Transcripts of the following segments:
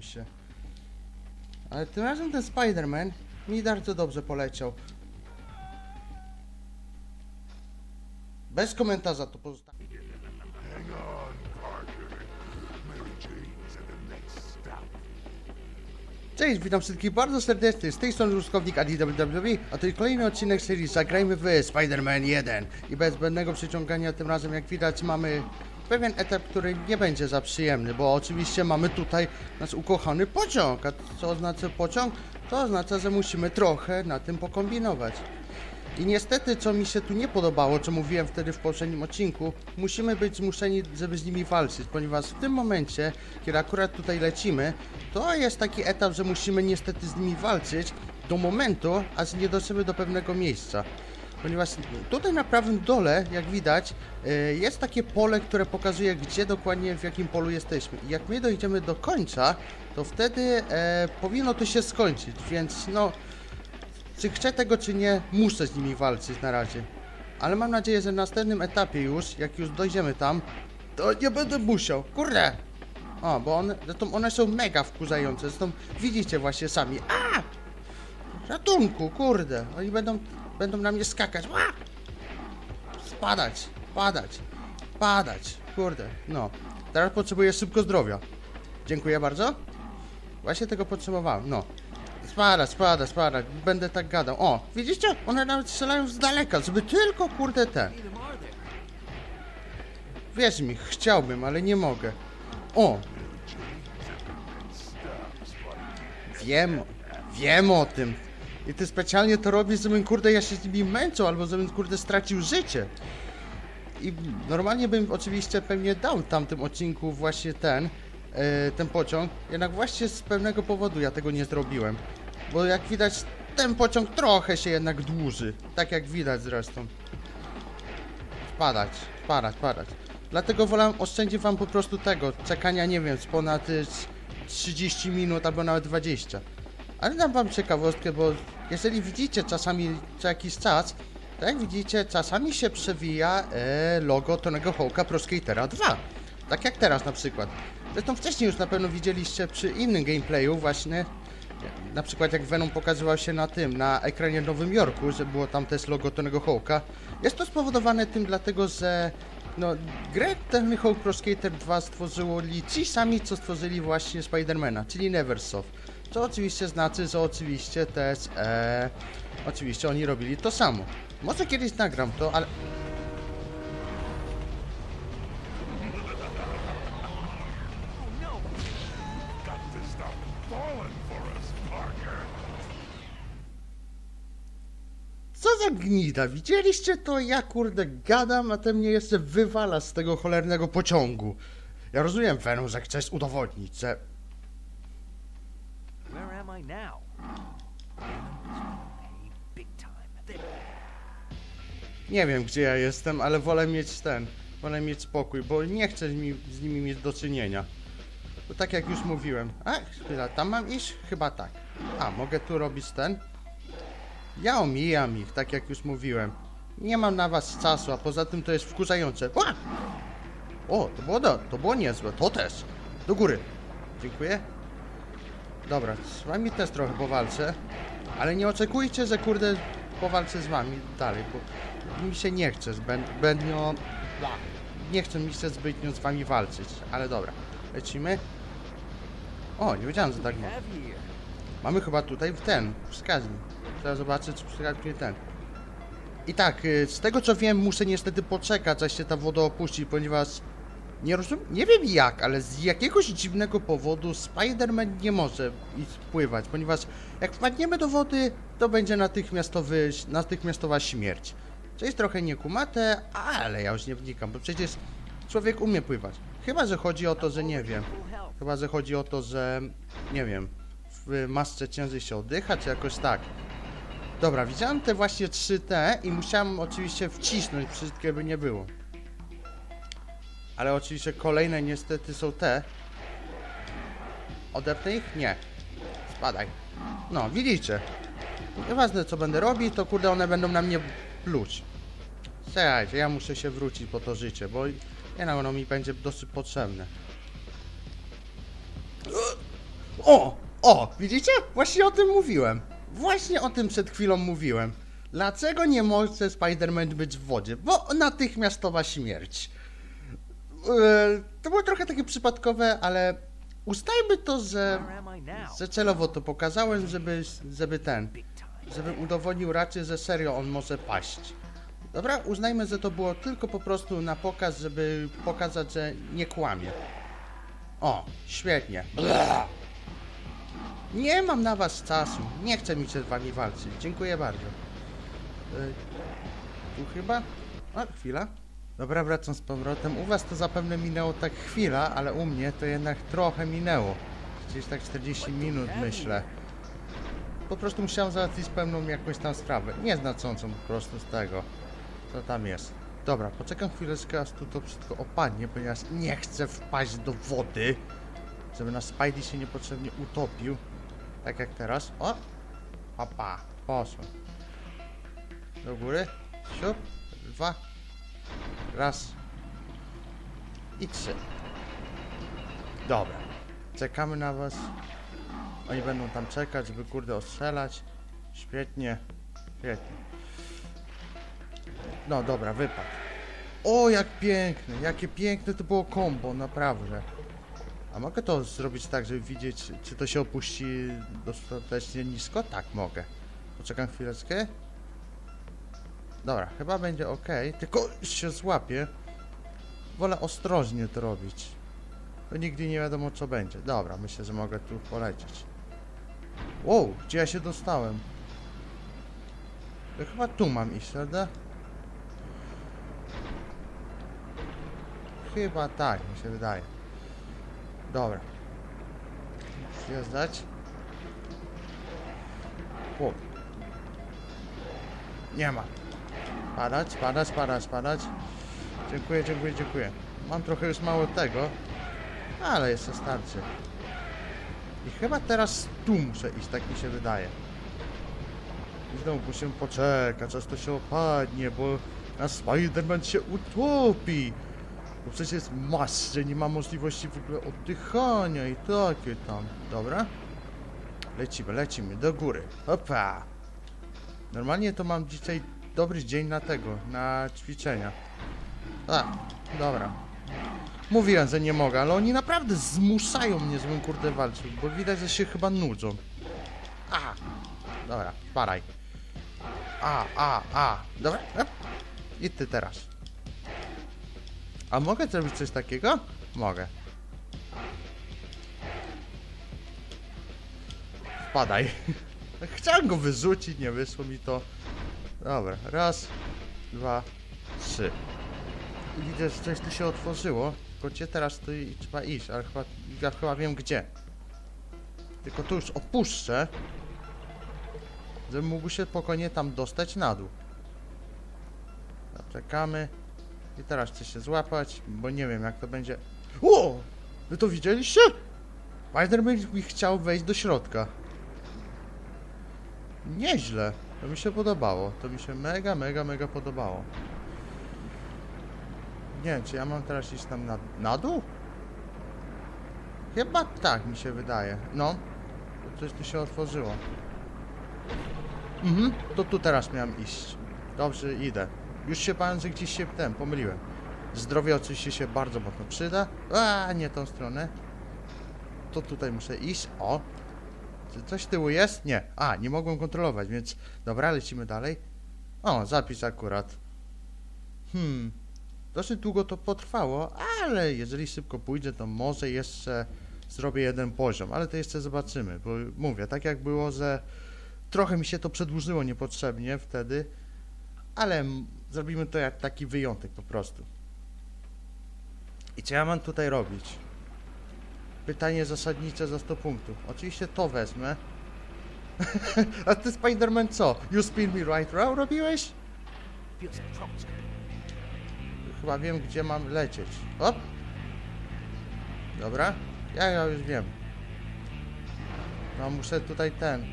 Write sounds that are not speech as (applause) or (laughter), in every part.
Się. Ale tym razem ten Spider-Man mi bardzo dobrze poleciał. Bez komentarza to stop. Cześć, witam wszystkich bardzo serdecznie. Z tej strony Ruskownik ADWW, a to jest kolejny odcinek serii Zagrajmy w Spider-Man 1. I bez zbędnego przyciągania tym razem, jak widać, mamy pewien etap, który nie będzie za przyjemny, bo oczywiście mamy tutaj nasz ukochany pociąg. A co oznacza pociąg? To oznacza, że musimy trochę na tym pokombinować. I niestety, co mi się tu nie podobało, co mówiłem wtedy w poprzednim odcinku, musimy być zmuszeni, żeby z nimi walczyć, ponieważ w tym momencie, kiedy akurat tutaj lecimy, to jest taki etap, że musimy niestety z nimi walczyć do momentu, aż nie dotrzemy do pewnego miejsca. Ponieważ tutaj na prawym dole, jak widać, y, jest takie pole, które pokazuje, gdzie dokładnie, w jakim polu jesteśmy. I jak my dojdziemy do końca, to wtedy e, powinno to się skończyć, więc no, czy chcę tego, czy nie, muszę z nimi walczyć na razie. Ale mam nadzieję, że w następnym etapie już, jak już dojdziemy tam, to nie będę musiał. Kurde! O, bo one, zresztą one są mega wkurzające. Zresztą widzicie właśnie sami. A! Ratunku, kurde. Oni będą, będą na mnie skakać. A! Spadać, padać, padać. Kurde, no. Teraz potrzebuję szybko zdrowia. Dziękuję bardzo. Właśnie tego potrzebowałem, no. Spada, spada, spada. Będę tak gadał. O, widzicie? One nawet strzelają z daleka, żeby tylko kurde ten. Wierz mi, chciałbym, ale nie mogę. O! Wiem, wiem o tym. I ty specjalnie to robisz, żebym kurde ja się z nimi męczył, albo żebym kurde stracił życie. I normalnie bym oczywiście pewnie dał tamtym odcinku właśnie ten, e, ten pociąg, jednak właśnie z pewnego powodu ja tego nie zrobiłem. Bo jak widać, ten pociąg trochę się jednak dłuży. Tak jak widać zresztą. Spadać, spadać, spadać. Dlatego wolałem oszczędzić wam po prostu tego, czekania, nie wiem, z ponad y, z 30 minut albo nawet 20. Ale dam wam ciekawostkę, bo jeżeli widzicie czasami co jakiś czas, to jak widzicie, czasami się przewija e, logo Tonego Hawka Pro Skatera 2. Tak jak teraz na przykład. Zresztą wcześniej już na pewno widzieliście przy innym gameplayu właśnie, na przykład jak Venom pokazywał się na tym, na ekranie w Nowym Jorku, że było tam też logo Tonego Hawka. Jest to spowodowane tym dlatego, że no, grę Tony Hawk Pro Skater 2 stworzyło ci sami, co stworzyli właśnie Spidermana, czyli Neversoft. Co oczywiście znaczy, że oczywiście też, e, oczywiście oni robili to samo. Może kiedyś nagram to, ale. Co za gnida, widzieliście to? Ja kurde gadam, a ten mnie jeszcze wywala z tego cholernego pociągu. Ja rozumiem, Venom, że chcesz udowodnić, że... I now? Nie wiem, gdzie ja jestem, ale wolę mieć ten... Wolę mieć spokój, bo nie chcę z nimi, z nimi mieć do czynienia. Bo tak jak już mówiłem... A, chwila, tam mam iść? Chyba tak. A, mogę tu robić ten? Ja omijam ich, tak jak już mówiłem. Nie mam na was czasu, a poza tym to jest wkurzające. Ła! O, to było, do, to było niezłe. To też. Do góry. Dziękuję. Dobra, z wami też trochę powalczę. Ale nie oczekujcie, że kurde powalczę z wami dalej, bo mi się nie chce zbędnio... Nie chcę mi się zbytnio z wami walczyć, ale dobra. Lecimy. O, nie wiedziałem, że tak ma. Mamy chyba tutaj ten wskaźnik. Trzeba zobaczyć, czy wskaźnik ten. I tak, y, z tego co wiem, muszę niestety poczekać, aż się ta woda opuści, ponieważ nie rozumiem, nie wiem jak, ale z jakiegoś dziwnego powodu Spider-Man nie może pływać, ponieważ jak wpadniemy do wody, to będzie natychmiastowy, natychmiastowa śmierć. Co jest trochę niekumate, ale ja już nie wnikam, bo przecież człowiek umie pływać. Chyba, że chodzi o to, że nie wiem. Chyba, że chodzi o to, że nie wiem, w masce ciężej się oddycha, czy jakoś tak. Dobra, widziałem te właśnie 3T i musiałem oczywiście wcisnąć wszystkie, by nie było. Ale oczywiście kolejne niestety są te. Odepnę ich? Nie. Spadaj. No, widzicie. Nieważne co będę robić, to kurde one będą na mnie pluć. Słuchajcie, ja muszę się wrócić po to życie, bo nie no, ono mi będzie dosyć potrzebne. O! O! Widzicie? Właśnie o tym mówiłem. Właśnie o tym przed chwilą mówiłem. Dlaczego nie może Spider-Man być w wodzie? Bo natychmiastowa śmierć. Eee, to było trochę takie przypadkowe, ale ustajmy to, że, że celowo to pokazałem, żeby, żeby ten, żebym udowodnił raczej, że serio on może paść. Dobra, uznajmy, że to było tylko po prostu na pokaz, żeby pokazać, że nie kłamie. O, świetnie. Bla. Nie mam na was czasu. Nie chcę mi się z wami walczyć. Dziękuję bardzo. Y, tu chyba? A, chwila. Dobra, wracam z powrotem. U was to zapewne minęło tak chwila, ale u mnie to jednak trochę minęło. Gdzieś tak 40 minut myślę. Po prostu musiałem załatwić pewną jakąś tam sprawę. Nieznaczącą po prostu z tego, co tam jest. Dobra, poczekam chwileczkę, aż tu to wszystko opadnie, ponieważ nie chcę wpaść do wody, żeby nasz Spidey się niepotrzebnie utopił. Tak jak teraz. O! Papa, poszło. Do góry. Siup. Dwa. Raz. I trzy. Dobra. Czekamy na was. Oni będą tam czekać, żeby kurde ostrzelać. Świetnie. Świetnie. No dobra, wypadł. O, jak piękne, jakie piękne to było kombo, naprawdę. A mogę to zrobić tak, żeby widzieć, czy to się opuści dostatecznie nisko? Tak, mogę. Poczekam chwileczkę. Dobra, chyba będzie ok, tylko się złapię. Wolę ostrożnie to robić. Bo nigdy nie wiadomo co będzie. Dobra, myślę, że mogę tu polecieć. Wow, gdzie ja się dostałem? To chyba tu mam iść, prawda? Chyba tak, mi się wydaje. Dobra. Zjeżdżać. O. Nie ma. Padać, padać, padać, padać. Dziękuję, dziękuję, dziękuję. Mam trochę już mało tego, ale jeszcze starczy. I chyba teraz tu muszę iść, tak mi się wydaje. I znowu musimy poczekać, aż to się opadnie, bo nasz Spider-Man się utopi. Bo przecież jest mas, że nie ma możliwości w ogóle oddychania i takie tam. Dobra? Lecimy, lecimy, do góry. Opa! Normalnie to mam dzisiaj dobry dzień na tego, na ćwiczenia. A, dobra. Mówiłem, że nie mogę, ale oni naprawdę zmuszają mnie, żebym kurde walczył, bo widać, że się chyba nudzą. A! Dobra, spadaj. A, a, a. Dobra, ep. I ty teraz. A mogę zrobić coś takiego? Mogę. Spadaj. (laughs) Chciałem go wyrzucić, nie wyszło mi to. Dobra, raz, dwa, trzy. I Widzę, że coś tu się otworzyło. Tylko gdzie teraz tu trzeba iść, ale chyba, ja chyba wiem gdzie. Tylko tu już opuszczę. Żebym mógł się spokojnie tam dostać na dół. Zaczekamy. I teraz chcę się złapać, bo nie wiem jak to będzie. O! Wy to widzieliście? Spider-Man chciał wejść do środka. Nieźle. To mi się podobało. To mi się mega, mega, mega podobało. Nie wiem, czy ja mam teraz iść tam na, na dół? Chyba tak mi się wydaje. No. Coś tu się otworzyło. Mhm, to tu teraz miałem iść. Dobrze, idę. Już się bałem, że gdzieś się ten pomyliłem. Zdrowie oczywiście się bardzo mocno przyda. A, nie tą stronę. To tutaj muszę iść. O. Coś z tyłu jest? Nie. A, nie mogłem kontrolować, więc dobra, lecimy dalej. O, zapis akurat. Hmm. Dosyć długo to potrwało, ale jeżeli szybko pójdzie, to może jeszcze zrobię jeden poziom, ale to jeszcze zobaczymy, bo mówię, tak jak było, że trochę mi się to przedłużyło niepotrzebnie wtedy, ale zrobimy to jak taki wyjątek po prostu. I co ja mam tutaj robić? Pytanie zasadnicze za 100 punktów. Oczywiście to wezmę. (laughs) A ty Spider-Man co? You spin me right round robiłeś? Chyba wiem, gdzie mam lecieć. Op! Dobra. Ja, ja już wiem. No, muszę tutaj ten...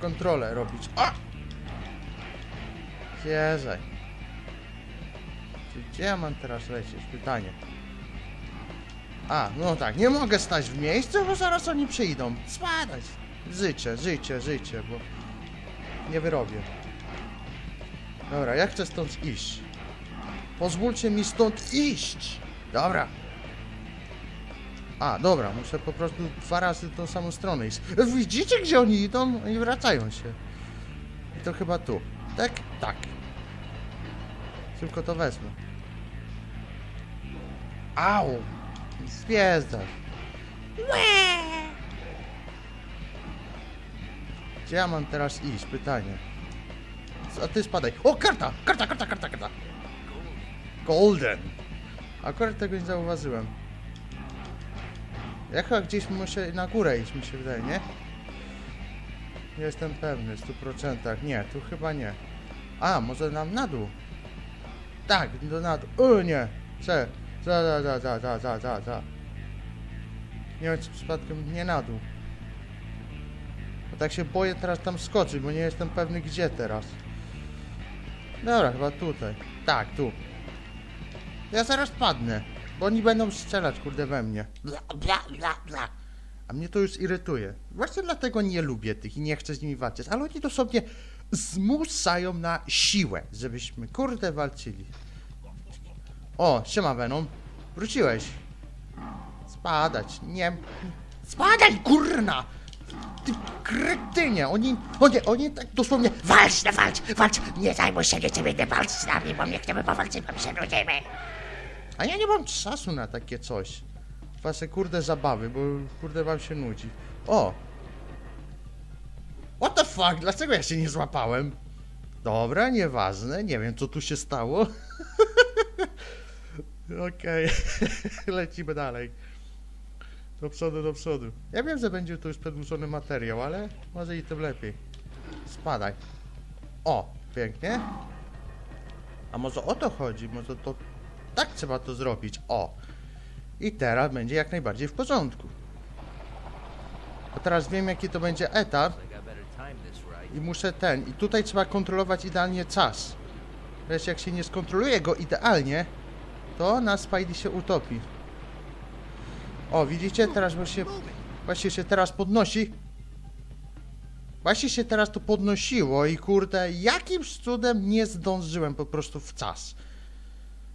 Kontrolę robić. A! Gdzie ja mam teraz lecieć? Pytanie. A, no tak, nie mogę stać w miejscu, bo zaraz oni przyjdą. Spadać. Życie, życie, życie, bo nie wyrobię. Dobra, ja chcę stąd iść. Pozwólcie mi stąd iść. Dobra. A, dobra, muszę po prostu dwa razy tą samą stronę iść. Widzicie, gdzie oni idą? Oni wracają się. I to chyba tu. Tak? Tak. Tylko to wezmę. Au! Zwiezdasz. Gdzie ja mam teraz iść? Pytanie. A ty spadaj. O, karta! Karta, karta, karta, karta! Golden! Akurat tego nie zauważyłem. Ja chyba gdzieś muszę na górę iść, mi się wydaje, nie? Jestem pewny, w 100%. Nie, tu chyba nie. A, może nam na dół? Tak, do na dół. O nie! Cze, za, za, za, za, za, za, za, za. Nie wiem, czy przypadkiem nie na dół. Bo tak się boję teraz tam skoczyć, bo nie jestem pewny gdzie teraz. Dobra, chyba tutaj. Tak, tu. Ja zaraz padnę, bo oni będą strzelać, kurde, we mnie. Bla, bla, bla, bla. A mnie to już irytuje. Właśnie dlatego nie lubię tych i nie chcę z nimi walczyć, ale oni dosłownie zmuszają na siłę, żebyśmy, kurde, walczyli. O, siema Venom. Wróciłeś. Spadać, nie... Spadaj, kurna! Ty kretynie, oni, oni, oni tak dosłownie... Walcz, no walcz, walcz! Nie zajmuj się niczym innym, walcz z nami, bo nie chcemy powalczyć, bo my się nudzimy. A ja nie mam czasu na takie coś. Wasze kurde zabawy, bo kurde wam się nudzi. O! What the fuck? Dlaczego ja się nie złapałem? Dobra, nieważne, nie wiem co tu się stało. (laughs) Okej, (laughs) lecimy dalej. Do przodu, do przodu. Ja wiem, że będzie to już przedłużony materiał, ale może i tym lepiej. Spadaj. O, pięknie. A może o to chodzi? Może to tak trzeba to zrobić. O. I teraz będzie jak najbardziej w porządku. Bo teraz wiem jaki to będzie etap i muszę ten. I tutaj trzeba kontrolować idealnie czas. Wiesz, jak się nie skontroluje go idealnie, to na Spidey się utopi. O, widzicie? Teraz właśnie, właśnie się teraz podnosi. Właśnie się teraz to podnosiło i kurde, jakimś cudem nie zdążyłem po prostu w czas.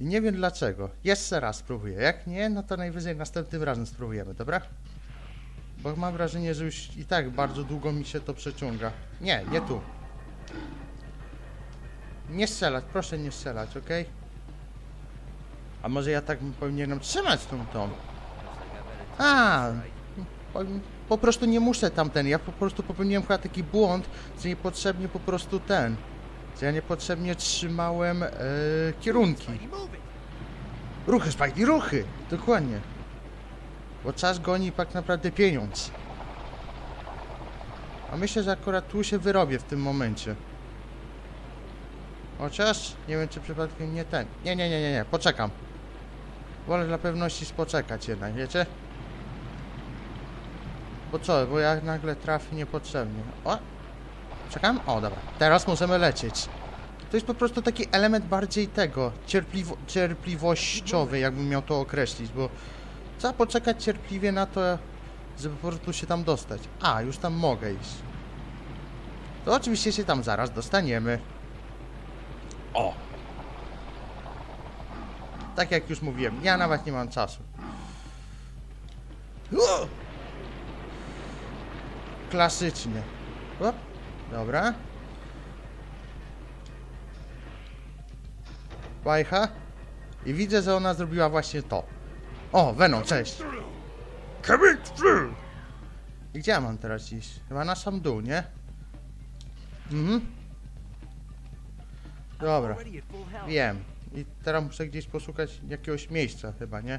I nie wiem dlaczego. Jeszcze raz spróbuję. Jak nie, no to najwyżej następnym razem spróbujemy, dobra? Bo mam wrażenie, że już i tak bardzo długo mi się to przeciąga. Nie, nie tu. Nie strzelać, proszę nie strzelać, ok? A może ja tak powinienem trzymać tą tą? A, po, po prostu nie muszę tamten. Ja po prostu popełniłem chyba taki błąd, że niepotrzebnie po prostu ten. Że ja niepotrzebnie trzymałem e, kierunki. Ruchy, Spidey, ruchy! Dokładnie. Bo czas goni tak naprawdę pieniądz. A myślę, że akurat tu się wyrobię w tym momencie. Chociaż nie wiem, czy przypadkiem nie ten. Nie, nie, nie, nie, nie, poczekam. Wolę dla pewności spoczekać jednak, wiecie? Bo co, bo jak nagle trafi niepotrzebnie. O! Czekam? O, dobra. Teraz możemy lecieć. To jest po prostu taki element bardziej tego, cierpliwo cierpliwościowy, jakbym miał to określić, bo trzeba poczekać cierpliwie na to, żeby po prostu się tam dostać. A, już tam mogę iść. To oczywiście się tam zaraz dostaniemy. O! Tak jak już mówiłem, ja nawet nie mam czasu. O! Klasycznie. Dobra. Łajcha. I widzę, że ona zrobiła właśnie to. O, Venom, cześć. Coming through! I gdzie ja mam teraz iść? Chyba na sam dół, nie? Mhm. Dobra, wiem. I teraz muszę gdzieś poszukać jakiegoś miejsca chyba, nie?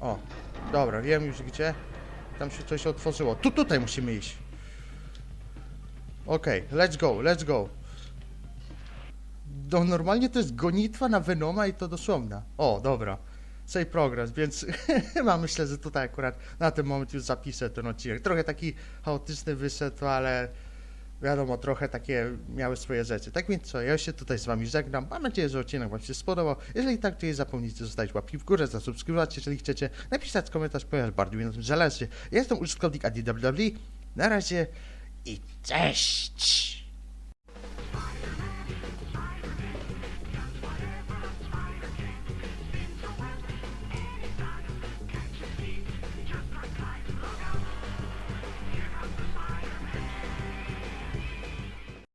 O, dobra, wiem już gdzie. Tam się coś otworzyło. Tu, tutaj musimy iść. Okej, let's go, let's go. No, normalnie to jest gonitwa na Venoma i to dosłowna. O, dobra. Save progress, więc (laughs) chyba myślę, że tutaj akurat na ten moment już zapiszę ten odcinek. Trochę taki chaotyczny wyszedł, ale wiadomo, trochę takie miały swoje rzeczy. Tak więc co, ja się tutaj z wami żegnam. Mam nadzieję, że odcinek wam się spodobał. Jeżeli tak, to nie zapomnijcie zostawić łapki w górę, zasubskrybować, jeżeli chcecie, napisać komentarz, ponieważ bardzo mi na tym zależy. Ja jestem użytkownik ADWW. Na razie i cześć!